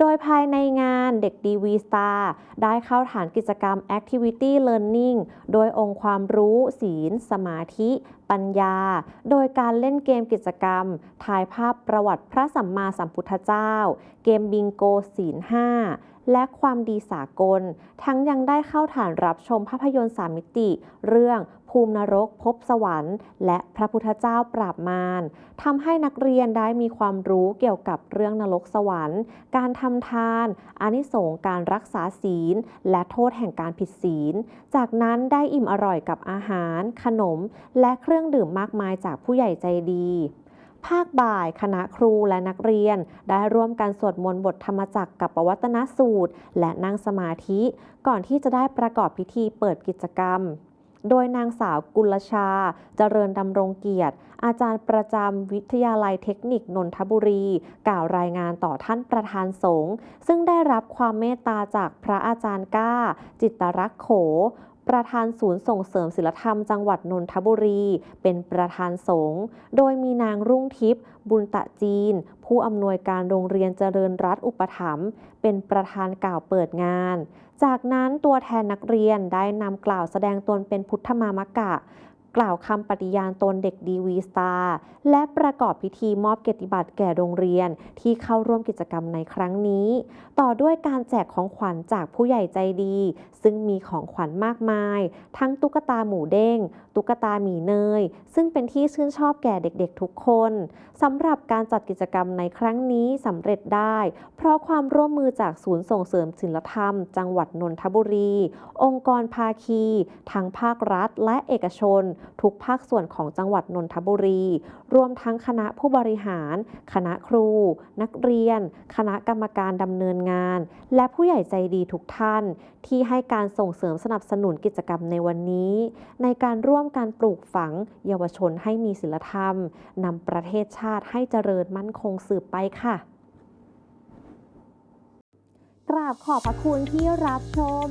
โดยภายในงานเด็กดีวีสตาร์ได้เข้าฐานกิจกรรม Activity Learning โดยองค์ความรู้ ศีล สมาธิ ปัญญา โดยการเล่นเกมกิจกรรม ถ่ายภาพประวัติพระสัมมาสัมพุทธเจ้า เกมบิงโกศีล5และความดีสากล ทั้งยังได้เข้าฐานรับชมภาพยนตร์สามมิติ เรื่องภูมินรกพบสวรรค์ และพระพุทธเจ้าปราบมารทำให้นักเรียนได้มีความรู้เกี่ยวกับเรื่องนรกสวรรค์ การทำทานอานิสงส์การรักษาศีล และโทษแห่งการผิดศีล จากนั้นได้อิ่มอร่อยกับอาหาร ขนม และเครื่องื่องดื่มมากมายจากผู้ใหญ่ใจดี ภาคบ่าย คณะครูและนักเรียน ได้ร่วมกันสวดมนต์บทธรรมจักรกับปวัตนสูตร และนั่งสมาธิ ก่อนที่จะได้ประกอบพิธีเปิดกิจกรรมโดยนางสาวกุลชา เจริญดำรงเกียรติ อาจารย์ประจำวิทยาลัยเทคนิคนนทบุรี กล่าวรายงานต่อท่านประธานสงฆ์ซึ่งได้รับความเมตตาจากพระอาจารย์ก้า จิตรรักษ์โข ประธานศูนย์ส่งเสริมศิลธรรมจังหวัดนนทบุรี เป็นประธานสงฆ์โดยมีนางรุ่งทิพย์บุญตะจีน ผู้อำนวยการโรงเรียนเจริญรัฐอุปถัมภ์เป็นประธานกล่าวเปิดงาน จากนั้นตัวแทนนักเรียนได้นำกล่าวแสดงตนเป็นพุทธมามกะ กล่าวคำปฏิญาณตนเด็กดีวีสตาร์และประกอบพิธีมอบเกียรติบัตรแก่โรงเรียนที่เข้าร่วมกิจกรรมในครั้งนี้ ต่อด้วยการแจกของขวัญจากผู้ใหญ่ใจดี ซึ่งมีของขวัญมากมาย ทั้งตุ๊กตาหมูเด้ง ตุ๊กตาหมีเนย ซึ่งเป็นที่ชื่นชอบแก่เด็กๆทุกคนสำหรับการจัดกิจกรรมในครั้งนี้สำเร็จได้ เพราะความร่วมมือจากศูนย์ส่งเสริมศิลธรรม จังหวัดนนทบุรี องค์กรภาคี ทั้งภาครัฐและเอกชนทุกภาคส่วนของจังหวัดนนทบุรี รวมทั้งคณะผู้บริหาร คณะครู นักเรียน คณะกรรมการดำเนินงาน และผู้ใหญ่ใจดีทุกท่าน ที่ให้การส่งเสริมสนับสนุนกิจกรรมในวันนี้ ในการร่วมการปลูกฝัง เยาวชนให้มีศีลธรรมนำประเทศชาติให้เจริญมั่นคงสืบไปค่ะกราบขอบพระคุณที่รับชม